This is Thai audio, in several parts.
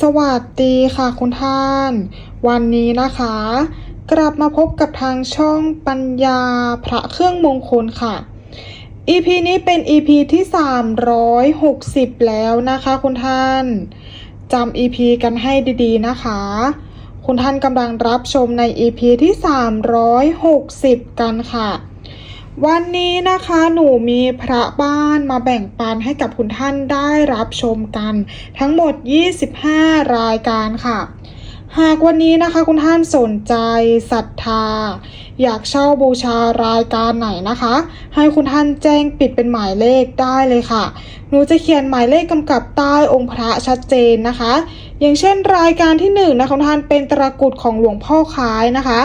สวัสดีค่ะคุณท่าน วันนี้นะคะ กลับมาพบกับทางช่องปัญญาพระเครื่องมงคลค่ะ EP นี้เป็น EP ที่ 360 แล้วนะคะคุณท่านจำ EP กันให้ดีๆนะคะ คุณท่านกำลังรับชมใน EP ที่ 360 กันค่ะ วันนี้นะคะหนูมีพระบ้านมาแบ่งปันให้กับคุณท่านได้รับชมกัน ทั้งหมด 25 รายการค่ะ หากวันนี้นะคะคุณท่านสนใจศรัทธา อยากเช่าบูชารายการไหนนะคะ ให้คุณท่านแจ้งปิดเป็นหมายเลขได้เลยค่ะ หนูจะเขียนหมายเลขกำกับใต้องค์พระชัดเจนนะคะ อย่างเช่นรายการที่1นงนะคะคุณท่านเป็นตระกรุดของหลวงพ่อคล้ายนะคะ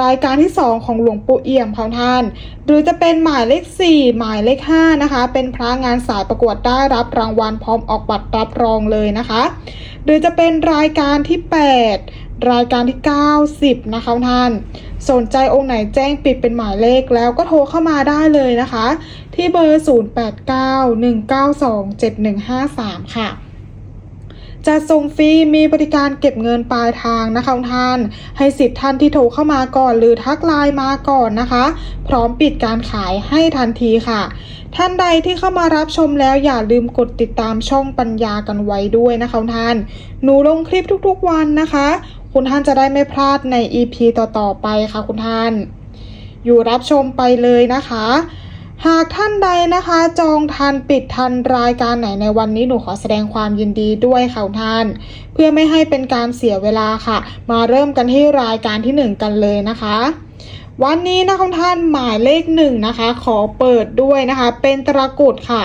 รายการที่ 2 ของหลวงปู่เอี่ยมของท่าน หรือจะเป็นหมายเลข 4 หมายเลข5นะคะ เป็นพระงานสายประกวดได้รับรางวัลพร้อมออกบัตรรับรองเลยนะคะ หรือจะเป็นรายการที่ 8 รายการที่ 90 นะคะท่าน สนใจองค์ไหนแจ้งปิดเป็นหมายเลขแล้วก็โทรเข้ามาได้เลยนะคะ ที่เบอร์ 0891927153 ค่ะ จะส่งฟรีมีบริการเก็บเงินปลายทางนะคะท่าน ให้สิทธิ์ท่านที่โทรเข้ามาก่อน หรือทักไลน์มาก่อนนะคะ พร้อมปิดการขายให้ทันทีค่ะ ท่านใดที่เข้ามารับชมแล้วอย่าลืมกดติดตามช่องปัญญากันไว้ด้วยนะคะท่าน หนูลงคลิปทุกๆวันนะคะ คุณท่านจะได้ไม่พลาดใน EP ต่อๆไปค่ะคุณท่าน อยู่รับชมไปเลยนะคะ หากท่านใดนะคะ จองทันปิดทันรายการไหนในวันนี้หนูขอแสดงความยินดีด้วยค่ะท่าน เพื่อไม่ให้เป็นการเสียเวลาค่ะ มาเริ่มกันที่รายการที่หนึ่งกันเลยนะคะ วันนี้นะคุณท่านหมายเลขหนึ่งนะคะ ขอเปิดด้วยนะคะ เป็นตระกรุดค่ะ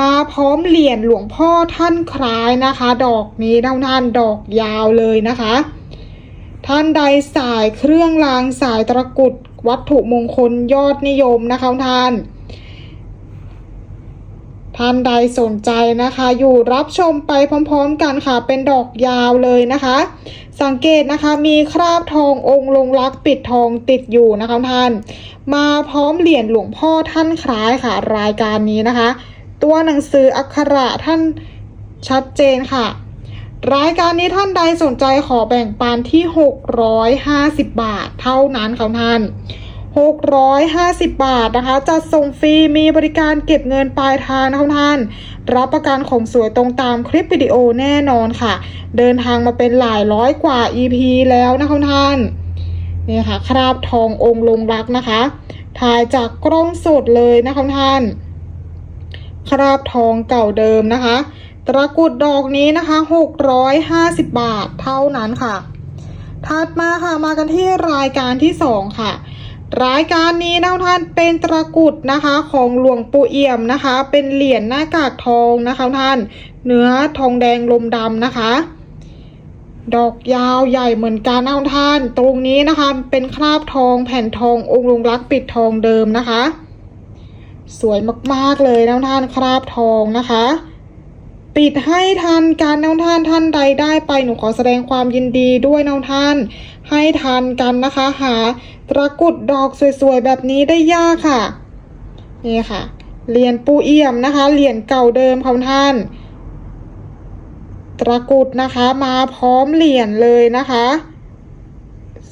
มาพร้อมเหรียญหลวงพ่อท่านคล้ายนะคะ ดอกนี้นะคุณท่านดอกยาวเลยนะคะ ท่านใดสายเครื่องรางสายตะกรุด วัตถุมงคลยอดนิยมนะคะท่าน ท่านใดสนใจนะคะ อยู่รับชมไปพร้อมๆกันค่ะ เป็นดอกยาวเลยนะคะ สังเกตนะคะมีคราบทององค์ลงรักปิดทองติดอยู่นะคะท่าน มาพร้อมเหรียญหลวงพ่อท่านคล้ายค่ะรายการนี้นะคะ ตัวหนังสืออักขระท่านชัดเจนค่ะ รายการนี้ท่านใดสนใจขอแบ่งปันที่ 650 บาทเท่านั้นค่ะท่าน 650 บาทนะคะจะส่งฟรีมีบริการเก็บเงินปลายทางนะคะท่าน รับประกันของสวยตรงตามคลิปวิดีโอแน่นอนค่ะ เดินทางมาเป็นหลายร้อยกว่า EP แล้วนะคะท่านนี่ค่ะคราบทององค์ลงรักนะคะ ถ่ายจากกล้องสดเลยนะคะท่าน คราบทองเก่าเดิมนะคะ ตระกรุดดอกนี้นะคะ650บาทเท่านั้นค่ะ ถัดมาค่ะมากันที่รายการที่2ค่ะ รายการนี้นะท่านเป็นตะกรุดนะคะของหลวงปู่เอี่ยมนะคะ เป็นเหรียญหน้ากากทองนะคะท่าน เนื้อทองแดงลมดำนะคะดอกยาวใหญ่เหมือนกันนะท่าน ตรงนี้นะคะเป็นคราบทองแผ่นทององค์ลงรักปิดทองเดิมนะคะ สวยมากๆเลยนะท่านคราบทองนะคะ ปิดให้ทันการนะท่านท่านใดได้ไปหนูขอแสดงความยินดีด้วยนะท่าน ให้ทันกันนะคะ หาตะกุดดอกสวยๆแบบนี้ได้ยากค่ะ นี่ค่ะเหรียญปูเอี่ยมนะคะเหรียญเก่าเดิมของท่านตะกุดนะคะมาพร้อมเหรียญเลยนะคะ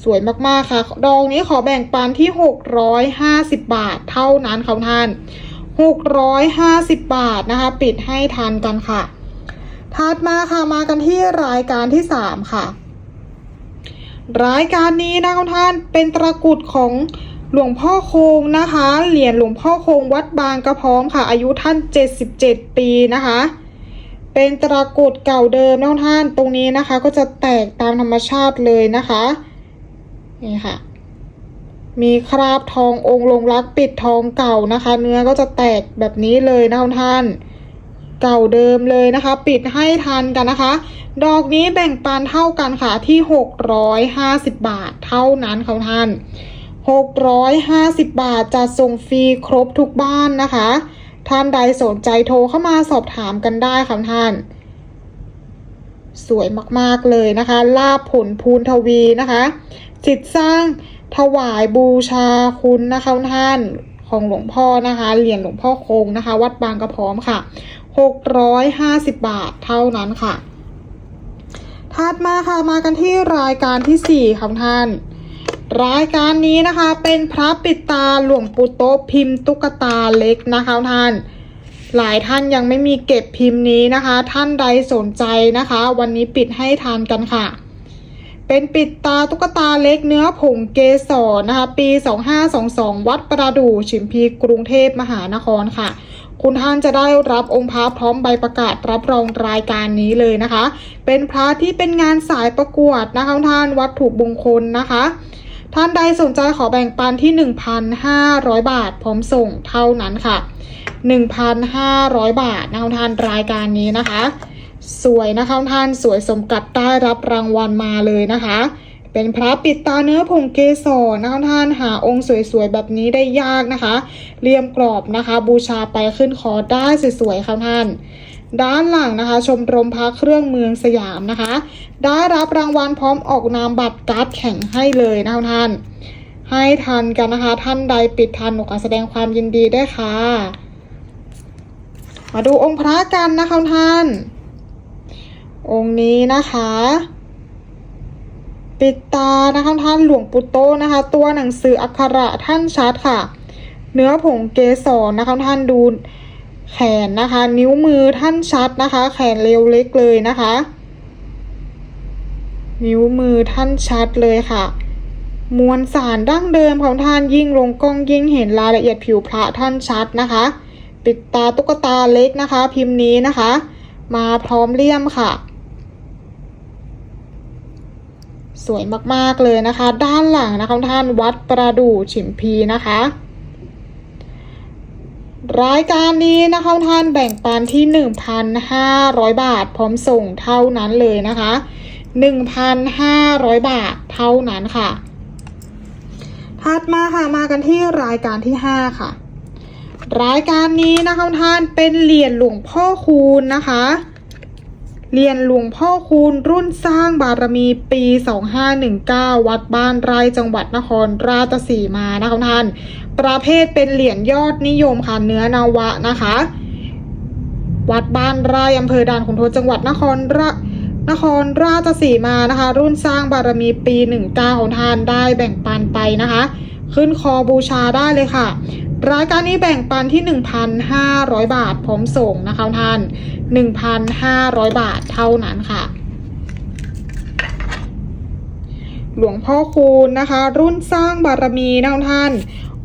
สวยมากๆค่ะ ดอกนี้ขอแบ่งปันที่650บาทเท่านั้นค่ะท่าน 650 บาทนะคะ ปิดให้ทันกันค่ะ ถัดมาค่ะมากันที่รายการที่ 3 ค่ะ รายการนี้นะคุณท่านเป็นตระกุดของหลวงพ่อคงนะคะ เหรียญหลวงพ่อคงวัดบางกระพร้อมค่ะ อายุท่าน 77 ปีนะคะ เป็นตระกุดเก่าเดิมนะท่านตรงนี้นะคะ ก็จะแตกตามธรรมชาติเลยนะคะนี่ค่ะ มีคราบทององค์ลงรักปิดทองเก่านะคะ เนื้อก็จะแตกแบบนี้เลยนะท่าน เก่าเดิมเลยนะคะ ปิดให้ทันกันนะคะ ดอกนี้แบ่งปันเท่ากันค่ะที่650บาทเท่านั้นค่ะท่าน650บาทจะส่งฟรีครบทุกบ้านนะคะ ท่านใดสนใจโทรเข้ามาสอบถามกันได้ค่ะท่านสวยมาก ๆ เลยนะคะ ลาบผลพูนทวีนะคะ จิตสร้าง ถวายบูชาคุณนะคะท่านของหลวงพ่อนะคะเหรียญหลวงพ่อคงนะคะ วัดบางกระพร้อมค่ะ650บาทเท่านั้นค่ะถัดมาค่ะมากันที่รายการที่4ค่ะท่าน รายการนี้นะคะเป็นพระปิดตาหลวงปู่โตะพิมพ์ตุ๊กตาเล็กนะคะท่านหลายท่านยังไม่มีเก็บพิมพ์นี้นะคะ ท่านใดสนใจนะคะ วันนี้ปิดให้ทานกันค่ะ เป็นปิดตาตุ๊กตาเล็กเนื้อผงเกสรนะคะ ปี 2522 วัดประดู่ฉิมพีกรุงเทพมหานครค่ะ คุณท่านจะได้รับองค์พระพร้อมใบประกาศรับรองรายการนี้เลยนะคะ เป็นพระที่เป็นงานสายประกวดนะคะท่านวัตถุมงคลนะคะ ท่านใดสนใจขอแบ่งปันที่ 1,500 บาท พร้อมส่งเท่านั้นค่ะ 1,500 บาทนะคะท่านรายการนี้นะคะ สวยนะคะท่านสวยสมกับได้รับรางวัลมาเลยนะคะ เป็นพระปิดตาเนื้อผงเกสรนะคะท่านหาองค์สวยๆแบบนี้ได้ยากนะคะเลี่ยมกรอบนะคะ บูชาไปขึ้นคอได้สวยๆค่ะท่านด้านหลังนะคะ ชมรมพระเครื่องเมืองสยามนะคะ ได้รับรางวัลพร้อมออกนามบัตรการ์ดแข่งให้เลยนะคะท่าน ให้ทันกันนะคะ ท่านใดปิดทันหนูขอแสดงความยินดีด้วยค่ะ มาดูองค์พระกันนะคะท่าน องค์นี้นะคะ ปิดตานะคะท่านหลวงปู่โตนะคะ ตัวหนังสืออักขระท่านชัดค่ะ เนื้อผงเกสรนะคะท่านดูแขนนะคะ นิ้วมือท่านชัดนะคะ แขนเรียวเล็กเลยนะคะ นิ้วมือท่านชัดเลยค่ะ มวลสารดั้งเดิมของท่านยิ่งลงกล้องยิ่งเห็นรายละเอียดผิวพระท่านชัดนะคะ ปิดตาตุ๊กตาเล็กนะคะ พิมพ์นี้นะคะ มาพร้อมเลี่ยมค่ะ สวยมากๆเลยนะคะ ด้านหลังนะคะท่านวัดประดู่ฉิมพีนะคะรายการนี้นะคะท่านแบ่งปันที่ 1,500 บาท พร้อมส่งเท่านั้นเลยนะคะ 1,500 บาทเท่านั้นค่ะ ถัดมาค่ะมากันที่รายการที่ 5 ค่ะ รายการนี้นะคะท่านเป็นเหรียญหลวงพ่อคูณนะคะ เหรียญหลวงพ่อคูณรุ่นสร้างบารมีปี 2519 วัดบ้านไร่จังหวัดนครราชสีมานะคะท่าน ประเภทเป็นเหรียญยอดนิยมค่ะเนื้อนาวะนะคะ วัดบ้านไร่อำเภอด่านขุนทดจังหวัดนครรานครราชสีมานะคะ รุ่นสร้างบารมีปี 19 ของท่านได้แบ่งปันไปนะคะ ขึ้นคอบูชาได้เลยค่ะ รายการนี้แบ่งปันที่ 1,500 บาทพร้อมส่งนะคะท่าน 1,500 บาทเท่านั้นค่ะ หลวงพ่อคูณนะคะ รุ่นสร้างบารมีนะท่าน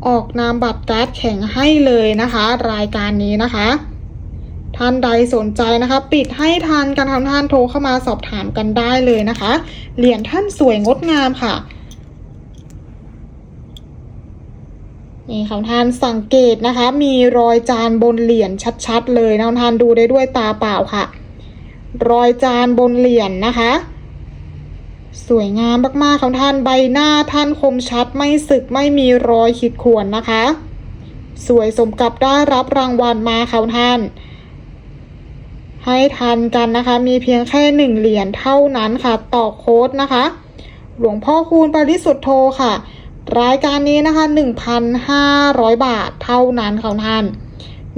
ออกนามบัตรการ์ดแข่งให้เลยนะคะ รายการนี้นะคะท่านใดสนใจนะคะ ปิดให้ทันกันทำท่านโทรเข้ามาสอบถามกันได้เลยนะคะ เหรียญท่านสวยงดงามค่ะ นี่ค่ะท่านสังเกตนะคะ มีรอยจานบนเหรียญชัดๆ เลยนะท่านดูได้ด้วยตาเปล่าค่ะ รอยจานบนเหรียญนะคะ สวยงามมากๆของท่านใบหน้าท่านคมชัดไม่สึกไม่มีรอยขีดข่วนนะคะ สวยสมกับได้รับรางวัลมาค่ะท่านให้ทันกันนะคะ มีเพียงแค่หนึ่งเหรียญเท่านั้นค่ะ ต่อโค้ดนะคะ หลวงพ่อคูณปริสุทธโธค่ะ รายการนี้นะคะ 1,500 บาทเท่านั้นค่ะท่าน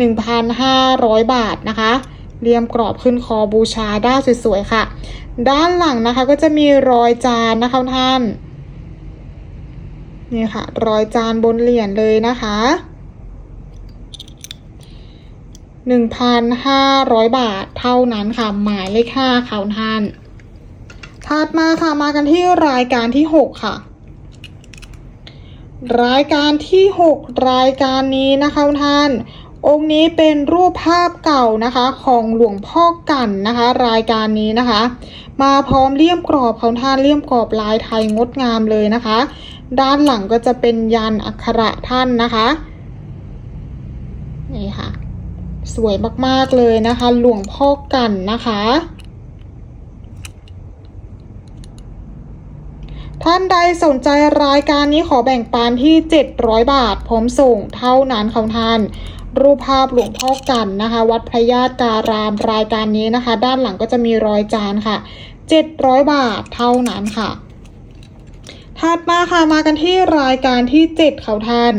1,500 บาทนะคะ เรียมกรอบขึ้นคอบูชาด้าสวยๆค่ะ ด้านหลังนะคะก็จะมีรอยจานนะคะท่าน นี่ค่ะ รอยจานบนเหรียญเลยนะคะ1,500บาทเท่านั้นค่ะ หมายเลข5ค่ะท่าน ถัดมาค่ะมากันที่รายการที่6ค่ะ รายการที่ 6 รายการนี้นะคะท่าน องค์นี้เป็นรูปภาพเก่านะคะ ของหลวงพ่อกันนะคะ รายการนี้นะคะ มาพร้อมเลี่ยมกรอบของท่านเลี่ยมกรอบลายไทยงดงามเลยนะคะ ด้านหลังก็จะเป็นยันอักขระท่านนะคะนี่ค่ะ สวยมากๆเลยนะคะ หลวงพ่อกันนะคะ ท่านใดสนใจรายการนี้ขอแบ่งปันที่ 700 บาทพร้อมส่งเท่านั้นของท่าน รูปภาพหลวงพ่อกันนะคะ วัดพระญาติการามรายการนี้นะคะ ด้านหลังก็จะมีรอยจานค่ะ 700 บาทเท่านั้นค่ะ ถัดมาค่ะมากันที่รายการที่ 7 เขาท่าน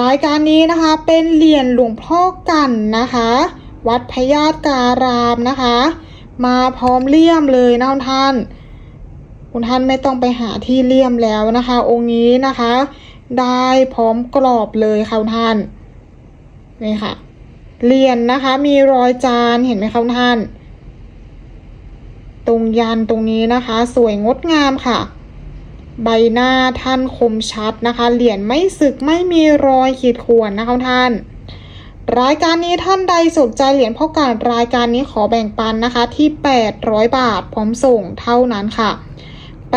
รายการนี้นะคะเป็นเหรียญหลวงพ่อกันนะคะ วัดพระญาติการามนะคะ มาพร้อมเลี่ยมเลยนะคุณท่าน คุณท่านไม่ต้องไปหาที่เลี่ยมแล้วนะคะ องค์นี้นะคะ ได้พร้อมกรอบเลยค่ะคุณท่านนี่ค่ะเหรียญนนะคะมีรอยจานเห็นไหมคะคุณท่าน ตรงยันตรงนี้นะคะ สวยงดงามค่ะ ใบหน้าท่านคมชัดนะคะเหรียญไม่สึกไม่มีรอยขีดข่วนนะคะท่าน รายการนี้ท่านใดสนใจเหรียญพ่อการรายการนี้ขอแบ่งปันนะคะที่ 800 บาทพร้อมส่งเท่านั้นค่ะ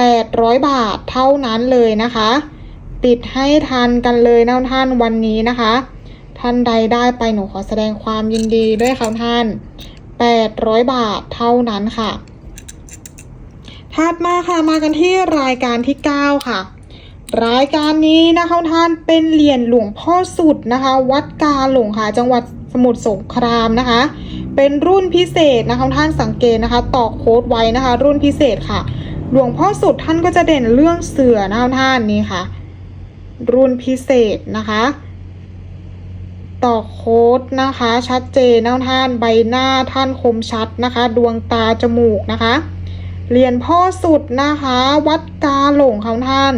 800 บาทเท่านั้นเลยนะคะติดให้ทันกันเลยนะท่านวันนี้นะคะ ท่านใดได้ไปหนูขอแสดงความยินดีด้วยค่ะท่าน 800 บาทเท่านั้นค่ะถัดมาค่ะมากันที่รายการที่ 9 ค่ะ รายการนี้นะคะท่านเป็นเหรียญหลวงพ่อสุดนะคะ วัดกาหลงค่ะ จังหวัดสมุทรสงครามนะคะ เป็นรุ่นพิเศษนะคะท่านสังเกตนะคะต่อโค้ดไว้นะคะ รุ่นพิเศษค่ะ หลวงพ่อสุดท่านก็จะเด่นเรื่องเสือนะคะท่านนี่ค่ะ รุ่นพิเศษนะคะ ต่อโค้ดนะคะ ชัดเจนนะท่านใบหน้าท่านคมชัดนะคะ ดวงตาจมูกนะคะเหรียญพ่อสุดนะคะ วัดกาหลงเของท่าน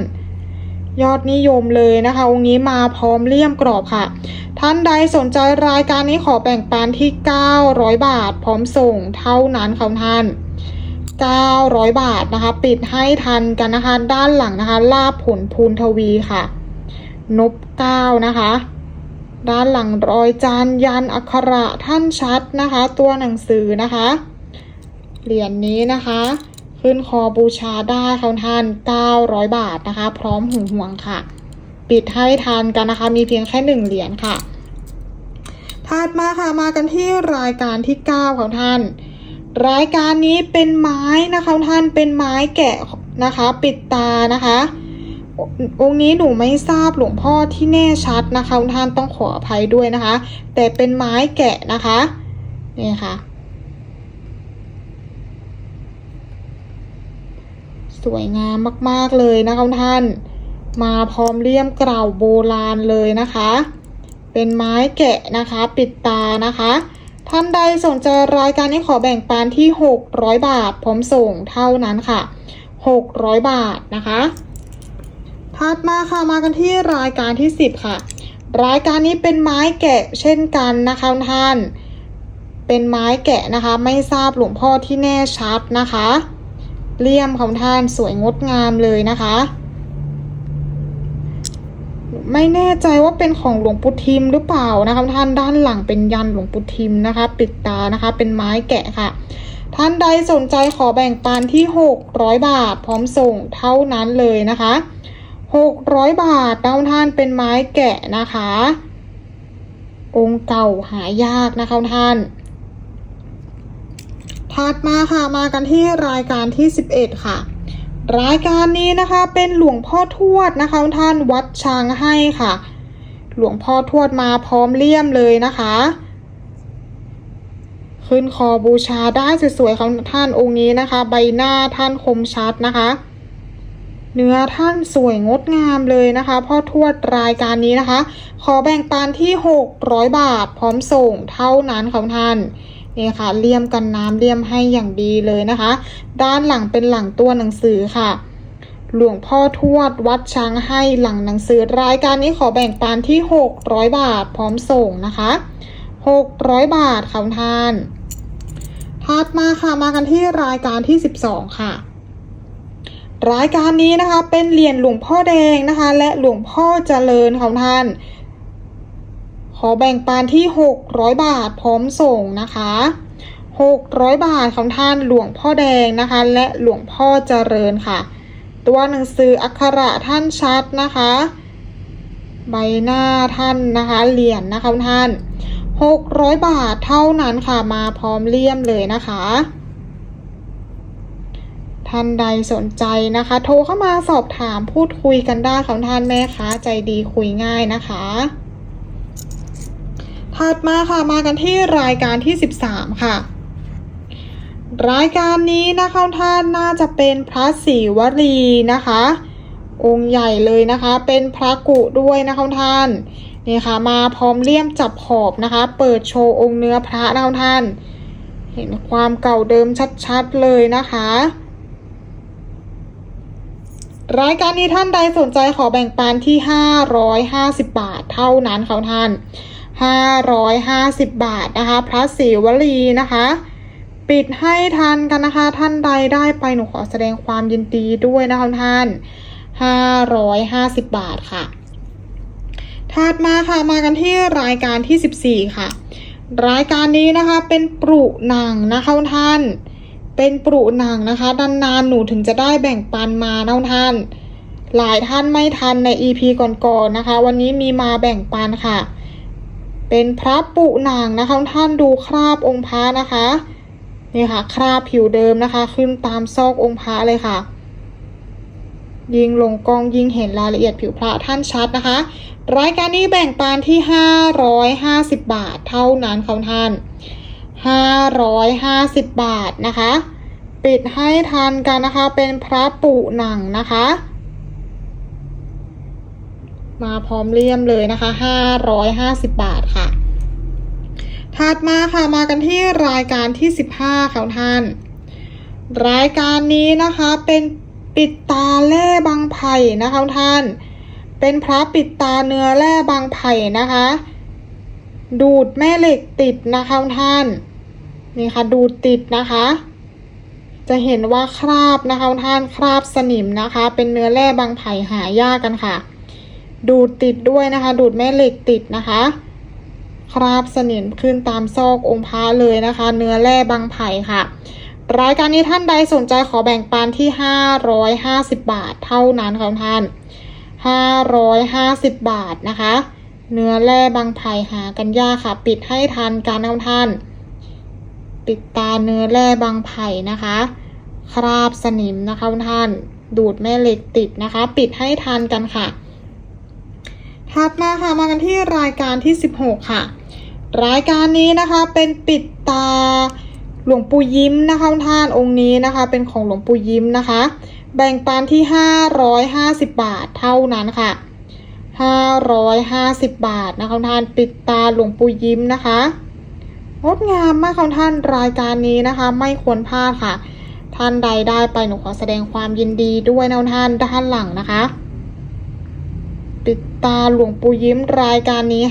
ยอดนิยมเลยนะคะ องค์นี้มาพร้อมเลี่ยมกรอบค่ะ ท่านใดสนใจรายการนี้ขอแบ่งปันที่ 900 บาท พร้อมส่งเท่านั้นค่ะท่าน 900 บาทนะคะ ปิดให้ทันกันนะคะ ด้านหลังนะคะ ลาบผลพูนทวีค่ะ นบเก้านะคะ ด้านหลังรอยจานยันอักขระท่านชัดนะคะ ตัวหนังสือนะคะ เหรียญนนี้นะคะ ขึ้นคอบูชาได้ค่ะท่าน 900 บาทนะคะ พร้อมหุงห่วงค่ะ ปิดให้ทานกันนะคะ มีเพียงแค่หนึ่งเหรียญค่ะถัดมาค่ะมากันที่รายการที่9ค่ะท่าน รายการนี้เป็นไม้นะคะท่านเป็นไม้แกะนะคะ ปิดตานะคะ องค์นี้หนูไม่ทราบหลวงพ่อที่แน่ชัดนะคะท่านต้องขออภัยด้วยนะคะ แต่เป็นไม้แกะนะคะนี่ค่ะ สวยงามมากๆเลยนะคะท่าน มาพร้อมเลี่ยมเกล่าวโบราณเลยนะคะ เป็นไม้แกะนะคะ ปิดตานะคะ ท่านใดสนใจรายการนี้ขอแบ่งปันที่ 600 บาท พร้อมส่งเท่านั้นค่ะ 600 บาทนะคะ ถัดมาค่ะมากันที่รายการที่ 10 ค่ะ รายการนี้เป็นไม้แกะเช่นกันนะคะท่าน เป็นไม้แกะนะคะ ไม่ทราบหลวงพ่อที่แน่ชัดนะคะ เลี่ยมของท่านสวยงดงามเลยนะคะ ไม่แน่ใจว่าเป็นของหลวงปู่ทิมหรือเปล่านะคะท่านด้านหลังเป็นยันหลวงปู่ทิมนะคะ ปิดตานะคะ เป็นไม้แกะค่ะ ท่านใดสนใจขอแบ่งปันที่ 600 บาท พร้อมส่งเท่านั้นเลยนะคะ 600 บาทดาวท่านเป็นไม้แกะนะคะ องค์เก่าหายากนะคะท่านถัดมาค่ะมากันที่รายการที่ 11 ค่ะ รายการนี้นะคะเป็นหลวงพ่อทวดนะคะท่านวัดช้างให้ค่ะ หลวงพ่อทวดมาพร้อมเลี่ยมเลยนะคะ ขึ้นคอบูชาได้สวยๆของท่านองค์นี้นะคะ ใบหน้าท่านคมชัดนะคะ เนื้อท่านสวยงดงามเลยนะคะ พ่อทวดรายการนี้นะคะ ขอแบ่งปันที่ 600 บาทพร้อมส่งเท่านั้นของท่าน นี่ค่ะเลี่ยมกันน้ำเลี่ยมให้อย่างดีเลยนะคะ ด้านหลังเป็นหลังตัวหนังสือค่ะ หลวงพ่อทวดวัดช้างให้หลังหนังสือรายการนี้ขอแบ่งปันที่ 600 บาทพร้อมส่งนะคะ 600 บาทค่ะท่านถัดมาค่ะมากันที่รายการที่ 12 ค่ะ รายการนี้นะคะเป็นเหรียญหลวงพ่อแดงนะคะ และหลวงพ่อเจริญของท่าน ขอแบ่งปันที่ 600 บาทพร้อมส่งนะคะ 600 บาทของท่านหลวงพ่อแดงนะคะ และหลวงพ่อเจริญค่ะ ตัวหนังสืออักขระท่านชัดนะคะ ใบหน้าท่านนะคะเหรียญนะคะท่าน 600 บาทเท่านั้นค่ะมาพร้อมเลี่ยมเลยนะคะ ท่านใดสนใจนะคะ โทรเข้ามาสอบถามพูดคุยกันได้ของท่านแม่ค้าใจดีคุยง่ายนะคะ ถัดมาค่ะมากันที่รายการที่ 13 ค่ะ รายการนี้นะคะท่านน่าจะเป็นพระศรีวลีนะคะ องค์ใหญ่เลยนะคะ เป็นพระกุด้วยนะคะท่านนี่ค่ะมาพร้อมเลี่ยมจับขอบนะคะ เปิดโชว์องค์เนื้อพระนะคะท่าน เห็นความเก่าเดิมชัดๆเลยนะคะรายการนี้ท่านใดสนใจขอแบ่งปันที่ 550 บาทเท่านั้นค่ะท่าน 550 บาทนะคะ พระศิวลีนะคะ ปิดให้ทันกันนะคะ ท่านใดได้ไปหนูขอแสดงความยินดีด้วยนะคะท่าน 550 บาทค่ะถัดมาค่ะมากันที่รายการที่ 14 ค่ะ รายการนี้นะคะเป็นปรุหนังนะคะท่าน เป็นปรุหนังนะคะนานๆหนูถึงจะได้แบ่งปันมานะท่าน หลายท่านไม่ทันใน EP ก่อนๆนะคะ วันนี้มีมาแบ่งปันค่ะ เป็นพระปุหนังนะคะท่านดูคราบองค์พระนะคะนี่ค่ะ คราบผิวเดิมนะคะ ขึ้นตามซอกองค์พระเลยค่ะ ยิงลงกล้องยิงเห็นรายละเอียดผิวพระท่านชัดนะคะ รายการนี้แบ่งปันที่ 550 บาทเท่านั้นค่ะท่าน 550 บาทนะคะ ปิดให้ทันกันนะคะเป็นพระปุหนังนะคะ มาพร้อมเลี่ยมเลยนะคะ 550 บาทค่ะ ถัดมาค่ะมากันที่รายการที่ 15ค่ะท่าน รายการนี้นะคะเป็นปิดตาแร่บางไผ่นะคะท่าน เป็นพระปิดตาเนื้อแร่บางไผ่นะคะ ดูดแม่เหล็กติดนะคะท่าน นี่ค่ะดูดติดนะคะ จะเห็นว่าคราบนะคะท่านคราบสนิมนะคะ เป็นเนื้อแร่บางไผ่หายากกันค่ะ ดูดติดด้วยนะคะ ดูดแม่เหล็กติดนะคะ คราบสนิมขึ้นตามซอกองค์พระเลยนะคะ เนื้อแร่บางไผ่ค่ะ รายการนี้ท่านใดสนใจขอแบ่งปันที่ 550 บาทเท่านั้นค่ะท่าน 550 บาทนะคะ เนื้อแร่บางไผ่หากันยากค่ะ ปิดให้ทันการนะท่าน ปิดตาเนื้อแร่บางไผ่นะคะ คราบสนิมนะคะท่าน ดูดแม่เหล็กติดนะคะ ปิดให้ทันกันค่ะ ถัดมาค่ะมากันที่รายการที่ 16 ค่ะ รายการนี้นะคะเป็นปิดตาหลวงปู่ยิ้มนะคะท่านองค์นี้นะคะ เป็นของหลวงปู่ยิ้มนะคะ แบ่งปันที่ 550 บาทเท่านั้นค่ะ 550 บาทนะคะท่านปิดตาหลวงปู่ยิ้มนะคะงดงามมากค่ะท่านรายการนี้นะคะ ไม่ควรพลาดค่ะ ท่านใดได้ไปหนูขอแสดงความยินดีด้วยนะท่านด้านหลังนะคะ ปิดตาหลวงปู่ยิ้มรายการนี้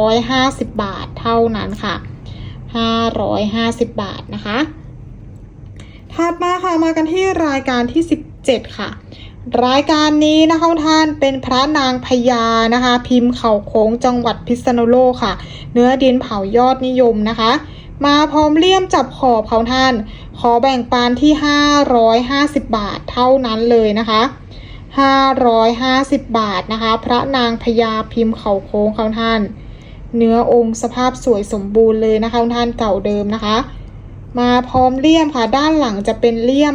550 บาทเท่านั้นค่ะ 550 บาทนะคะถัดมาค่ะมากันที่รายการที่ 17 ค่ะ รายการนี้นะคะท่านเป็นพระนางพญานะคะ พิมพ์เขาโค้งจังหวัดพิษณุโลกค่ะ เนื้อดินเผายอดนิยมนะคะ มาพร้อมเลี่ยมจับขอบเขาท่าน ขอแบ่งปันที่ 550 บาทเท่านั้นเลยนะคะ 550 บาทนะคะ พระนางพญาพิมพ์เขาโค้งเขาท่าน เนื้อองค์สภาพสวยสมบูรณ์เลยนะคะท่านเก่าเดิมนะคะ มาพร้อมเลี่ยมค่ะ ด้านหลังจะเป็นเลี่ยม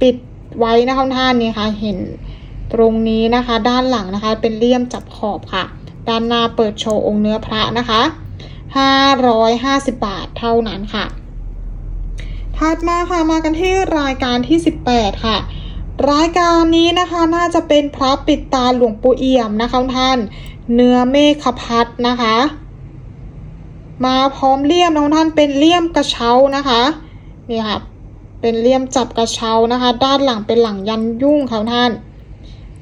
ปิดไว้นะคะท่านนี่ค่ะเห็นตรงนี้นะคะ ด้านหลังนะคะ เป็นเลี่ยมจับขอบค่ะ ด้านหน้าเปิดโชว์องค์เนื้อพระนะคะ 550 บาทเท่านั้นค่ะถัดมาค่ะมากันที่รายการที่ 18 ค่ะ รายการนี้นะคะน่าจะเป็นพระปิดตาหลวงปู่เอี่ยมนะคะท่าน เนื้อเมฆพัดนะคะ มาพร้อมเลี่ยมน้องท่านเป็นเลี่ยมกระเช้านะคะนี่ค่ะเป็นเลี่ยมจับกระเช้านะคะ ด้านหลังเป็นหลังยันยุ่งค่ะท่าน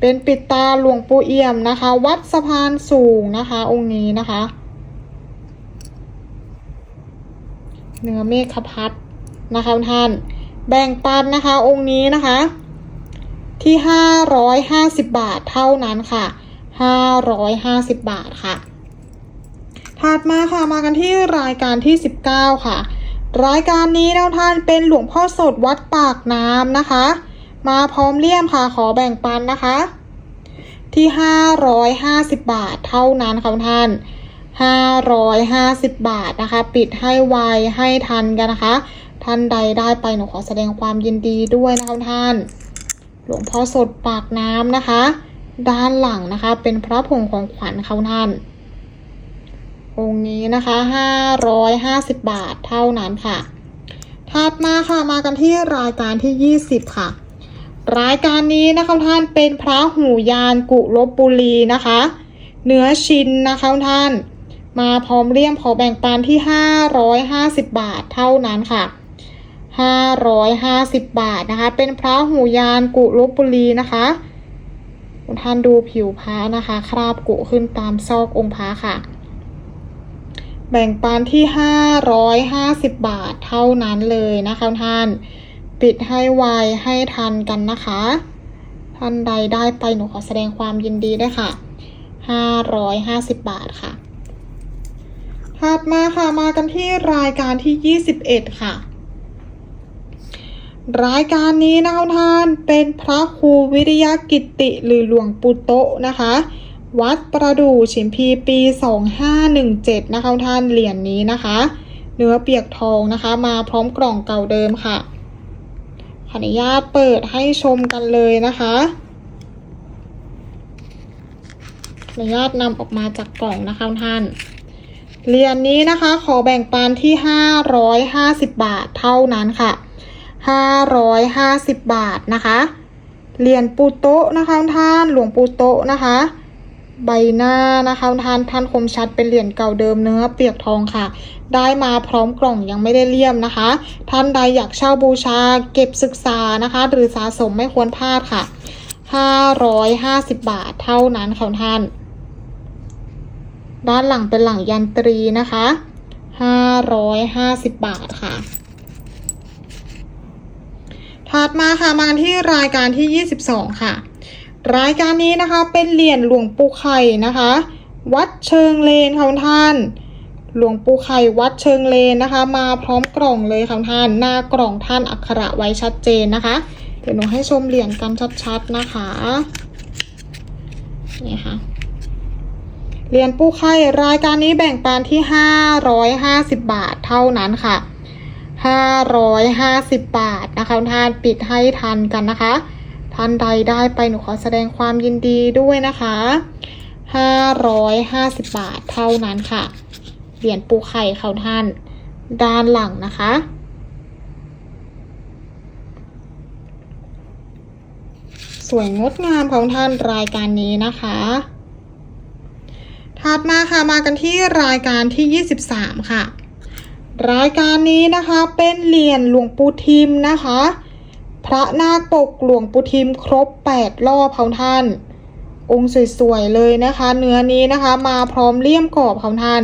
เป็นปิดตาหลวงปู่เอี่ยมนะคะ วัดสะพานสูงนะคะ องค์นี้นะคะ เนื้อเมฆพัดนะคะท่าน แบ่งปันนะคะองค์นี้นะคะ ที่ 550 บาทเท่านั้นค่ะ 550 บาทค่ะถัดมาค่ะมากันที่รายการที่ 19 ค่ะ รายการนี้นะท่านเป็นหลวงพ่อสดวัดปากน้ำนะคะ มาพร้อมเลี่ยมค่ะขอแบ่งปันนะคะ ที่ 550 บาทเท่านั้นค่ะท่าน550 บาทนะคะ ปิดให้ไวให้ทันกันนะคะ ท่านใดได้ไปหนูขอแสดงความยินดีด้วยนะคะท่าน หลวงพ่อสดปากน้ำนะคะ ด้านหลังนะคะ เป็นพระผงของขวัญเขาท่าน องค์นี้นะคะ550บาทเท่านั้นค่ะ ถัดมาค่ะมากันที่รายการที่20ค่ะ รายการนี้นะคะท่านเป็นพระหูยานกุลบบุรีนะคะ เนื้อชินนะคะท่าน มาพร้อมเลี่ยมขอแบ่งปันที่550บาทเท่านั้นค่ะ 550 บาทนะคะ เป็นพระหูยานกุลบุรีนะคะท่านดูผิวพระนะคะ คราบกุขึ้นตามซอกองค์พระค่ะ แบ่งปันที่ 550 บาทเท่านั้นเลยนะคะท่าน ปิดให้ไวให้ทันกันนะคะ ท่านใดได้ไปหนูขอแสดงความยินดีด้วยค่ะ 550 บาทค่ะถัดมาค่ะมากันที่รายการที่ 21 ค่ะ รายการนี้นะคะท่านเป็นพระครูวิริยกิติหรือหลวงปู่โตะนะคะ วัดประดู่ฉิมพีปี 2517 นะคะท่านเหรียญนนี้นะคะ เนื้อเปียกทองนะคะ มาพร้อมกล่องเก่าเดิมค่ะขออนุญาตเปิดให้ชมกันเลยนะคะขออนุญาตนำออกมาจากกล่องนะคะท่านเหรียญนนี้นะคะขอแบ่งปันที่ 550 บาทเท่านั้นค่ะ 550 บาทนะคะเหรียญปูโตะนะคะท่านหลวงปูโตะนะคะ ใบหน้านะคะท่านท่านคมชัดเป็นเหรียญเก่าเดิมเนื้อเปียกทองค่ะ ได้มาพร้อมกล่องยังไม่ได้เลี่ยมนะคะ ท่านใดอยากเช่าบูชาเก็บศึกษานะคะ หรือสะสมไม่ควรพลาดค่ะ 550 บาทเท่านั้นค่ะท่าน ด้านหลังเป็นหลังยันตรีนะคะ 550 บาทค่ะ ถัดมาค่ะมาที่รายการที่ 22 ค่ะ รายการนี้นะคะเป็นเหรียญหลวงปู่ไข่นะคะ วัดเชิงเลนค่ะท่าน หลวงปู่ไข่วัดเชิงเลนนะคะ มาพร้อมกล่องเลยค่ะท่าน หน้ากล่องท่านอักขระไว้ชัดเจนนะคะ เดี๋ยวหนูให้ชมเหรียญกันชัดๆนะคะนี่ค่ะเหรียญปูไข่รายการนี้แบ่งปันที่ 550 บาทเท่านั้นค่ะ 550 บาทนะคะท่านปิดให้ทันกันนะคะ ท่านใดได้ไปหนูขอแสดงความยินดีด้วยนะคะ 550 บาทเท่านั้นค่ะ เหรียญปูไข่เขาท่านด้านหลังนะคะสวยงดงามของท่านรายการนี้นะคะ ถัดมาค่ะมากันที่รายการที่ 23 ค่ะ รายการนี้นะคะเป็นเหรียญหลวงปู่ทิมนะคะ พระนาคปกหลวงปู่ทิมครบ8รอบของท่าน องค์สวยๆเลยนะคะ เนื้อนี้นะคะมาพร้อมเลี่ยมกรอบของท่าน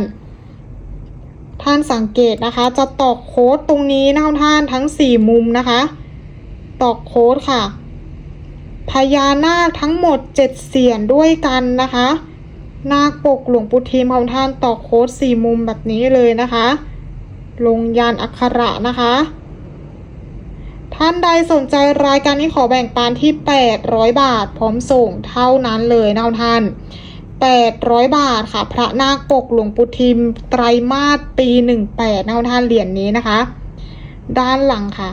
ท่านสังเกตนะคะ จะตอกโค้ดตรงนี้นะคะท่านทั้ง4มุมนะคะ ตอกโค้ดค่ะ พญานาคทั้งหมด7เสียนด้วยกันนะคะ นาคปกหลวงปู่ทิมของท่านตอกโค้ดสี่มุมแบบนี้เลยนะคะ ลงยันอักขระนะคะ ท่านใดสนใจรายการนี้ขอแบ่งปันที่ 800 บาท พร้อมส่งเท่านั้นเลยนะท่าน 800 บาทค่ะ พระนาคปกหลวงปู่ทิม ไตรมาสปี 18นะท่านเหรียญนนี้นะคะ ด้านหลังค่ะ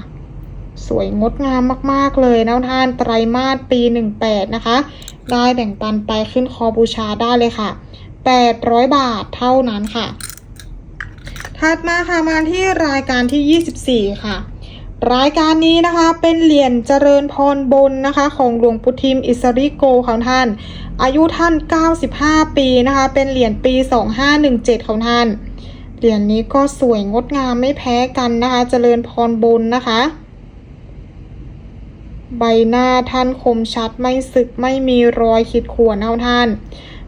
สวยงดงามมากๆเลยนะท่านไตรมาสปี 18 นะคะ ได้แบ่งปันไปขึ้นคอบูชาได้เลยค่ะ800 บาทเท่านั้นค่ะ ถัดมาค่ะมาที่รายการที่ 24 ค่ะ รายการนี้นะคะเป็นเหรียญเจริญพรบนนะคะ ของหลวงปู่ทิมอิสริโกของท่าน อายุท่าน 95 ปีนะคะ เป็นเหรียญปี 2517 ของท่าน เหรียญนี้ก็สวยงดงามไม่แพ้กันนะคะ เจริญพรบนนะคะ ใบหน้าท่านคมชัดไม่สึกไม่มีรอยขีดข่วนเอาท่าน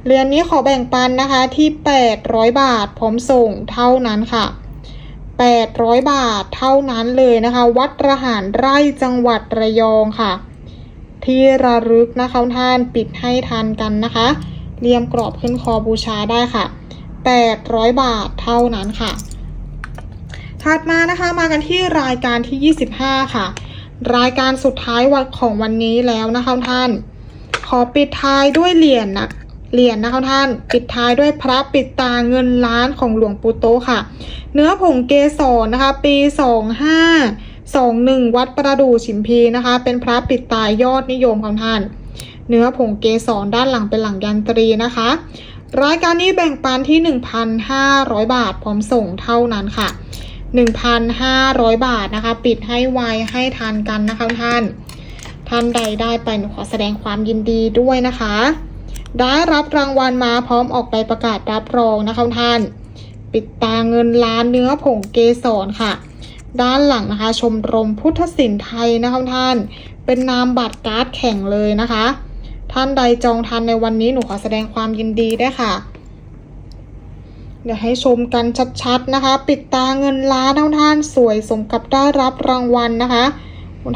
เหรียญนี้ขอแบ่งปันนะคะที่ 800 บาทพร้อมส่งเท่านั้นค่ะ 800 บาทเท่านั้นเลยนะคะ วัดระหารไร่จังหวัดระยองค่ะ ที่ระลึกนะคะท่านปิดให้ทันกันนะคะ เรียมกรอบขึ้นคอบูชาได้ค่ะ 800 บาทเท่านั้นค่ะถัดมานะคะมากันที่รายการที่ 25 ค่ะ รายการสุดท้ายวันของวันนี้แล้วนะคะท่าน ขอปิดท้ายด้วยเหรียญนะ เหรียญนะคะท่าน ปิดท้ายด้วยพระปิดตาเงินล้านของหลวงปู่โตค่ะ เนื้อผงเกสรนะคะ ปี25 21วัดประดู่ฉิมพีนะคะ เป็นพระปิดตายอดนิยมของท่าน เนื้อผงเกสรด้านหลังเป็นหลังยันตรีนะคะ รายการนี้แบ่งปันที่ 1,500 บาทพร้อมส่งเท่านั้นค่ะ 1,500 บาทนะคะ ปิดให้ไวให้ทันกันนะคะท่าน ท่านใดได้ไปหนูขอแสดงความยินดีด้วยนะคะ ได้รับรางวัลมาพร้อมออกไปประกาศรับรองนะคะท่าน ปิดตาเงินล้านเนื้อผงเกสรค่ะ ด้านหลังนะคะ ชมรมพุทธศิลป์ไทยนะคะท่าน เป็นนามบัตรการ์ดแข่งเลยนะคะ ท่านใดจองทันในวันนี้หนูขอแสดงความยินดีด้วยค่ะ เดี๋ยวให้ชมกันชัดๆนะคะ ปิดตาเงินล้านท่านสวยสมกับได้รับรางวัลนะคะ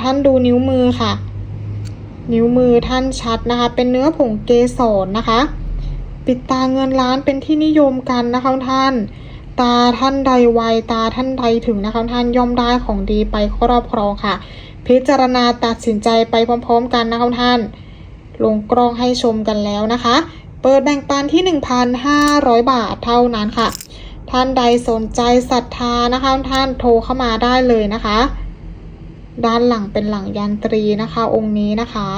ท่านดูนิ้วมือค่ะ นิ้วมือท่านชัดนะคะ เป็นเนื้อผงเกสรนะคะ ปิดตาเงินล้านเป็นที่นิยมกันนะคะท่าน ตาท่านใดไวตาท่านใดถึงนะคะท่านย่อมได้ของดีไปครอบครองค่ะ พิจารณาตัดสินใจไปพร้อม ๆ กันนะคะท่าน ลงกล้องให้ชมกันแล้วนะคะ เปิดแบ่งปันที่ 1,500 บาทเท่านั้นค่ะ ท่านใดสนใจศรัทธานะคะท่านโทรเข้ามาได้เลยนะคะ ด้านหลังเป็นหลังยันตรีนะคะ องค์นี้นะคะ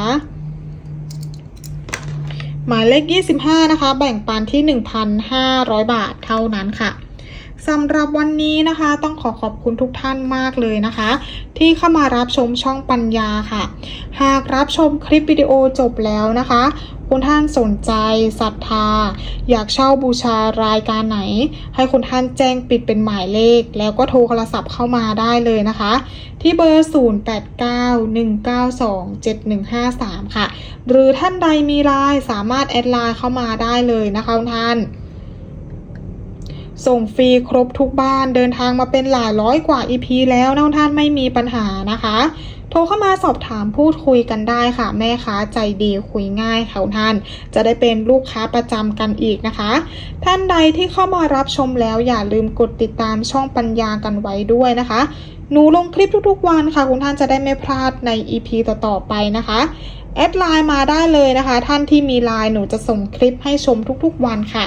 หมายเลข 25 นะคะ แบ่งปันที่ 1,500 บาทเท่านั้นค่ะ สำหรับวันนี้นะคะ ต้องขอขอบคุณทุกท่านมากเลยนะคะ ที่เข้ามารับชมช่องปัญญาค่ะ หากรับชมคลิปวิดีโอจบแล้วนะคะ คุณท่านสนใจศรัทธา อยากเช่าบูชารายการไหน ให้คุณท่านแจ้งปิดเป็นหมายเลข แล้วก็โทรโทรศัพท์เข้ามาได้เลยนะคะ ที่เบอร์ 0891927153 ค่ะ หรือท่านใดมีไลน์สามารถแอดไลน์เข้ามาได้เลยนะคะคุณท่าน ส่งฟรีครบทุกบ้านเดินทางมาเป็นหลายร้อยกว่า EP แล้วนะท่านไม่มีปัญหานะคะ โทรเข้ามาสอบถามพูดคุยกันได้ค่ะ แม่ค้าใจดีคุยง่ายค่ะท่าน จะได้เป็นลูกค้าประจำกันอีกนะคะ ท่านใดที่เข้ามารับชมแล้วอย่าลืมกดติดตามช่องปัญญากันไว้ด้วยนะคะหนูลงคลิปทุกๆวันค่ะ คุณท่านจะได้ไม่พลาดใน EP ต่อๆไปนะคะแอดไลน์มาได้เลยนะคะ ท่านที่มีไลน์หนูจะส่งคลิปให้ชมทุกๆวันค่ะ